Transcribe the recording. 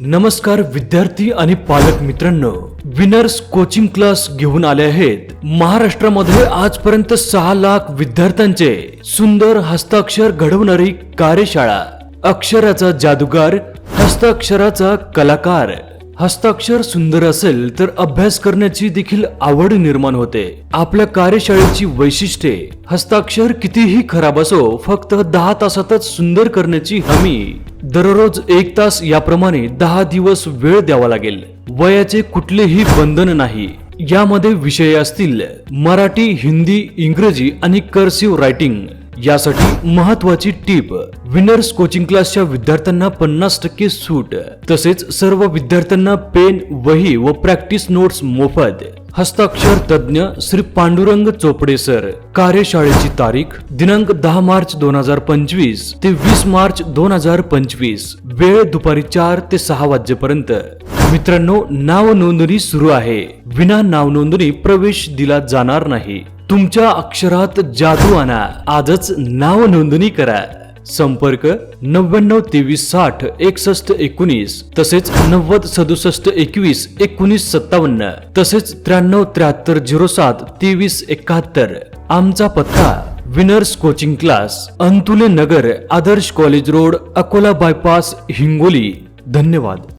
नमस्कार विद्यार्थी आणि पालक मित्रांनो विनर्स कोचिंग क्लास घेऊन आले आहेत. महाराष्ट्रामध्ये आजपर्यंत सहा लाख विद्यार्थ्यांचे सुंदर हस्ताक्षर घडवणारी कार्यशाळा. अक्षराचा जादूगार हस्ताक्षराचा कलाकार. हस्ताक्षर सुंदर असेल तर अभ्यास करण्याची देखील आवड निर्माण होते. आपल्या कार्यशाळेची वैशिष्ट्ये हस्ताक्षर कितीही खराब असो फक्त दहा तासातच सुंदर करण्याची हमी दररोज एक तास याप्रमाणे दहा दिवस वेळ द्यावा लागेल. वयाचे कुठलेही बंधन नाही. यामध्ये विषय असतील मराठी हिंदी इंग्रजी आणि कर्सिव्ह रायटिंग. यासाठी महत्वाची टीप विनर्स कोचिंग क्लासच्या विद्यार्थ्यांना पन्नास टक्के सूट. तसेच सर्व विद्यार्थ्यांना पेन वही व प्रॅक्टिस नोट्स मोफत. हस्ताक्षर तज्ज्ञ श्री पांडुरंग चोपडे सर. कार्यशाळेची तारीख दिनांक दहा मार्च दोन हजार पंचवीस ते वीस मार्च दोन हजार पंचवीस वेळ दुपारी चार ते सहा वाजेपर्यंत. मित्रांनो नाव नोंदणी सुरू आहे. विना नाव नोंदणी प्रवेश दिला जाणार नाही. तुमच्या अक्षरात जादू आणा. आजच नाव नोंदणी करा. संपर्क नव्याण्णव तेवीस साठ एकसष्ट एकोणीस तसेच नव्वद सदुसष्ट एकवीस एकोणीस सत्तावन्न तसेच त्र्याण्णव त्र्याहत्तर झिरो सात तेवीस एकाहत्तर. आमचा पत्ता winners coaching class Antule Nagar Adarsh college road Akola bypass Hingoli. धन्यवाद.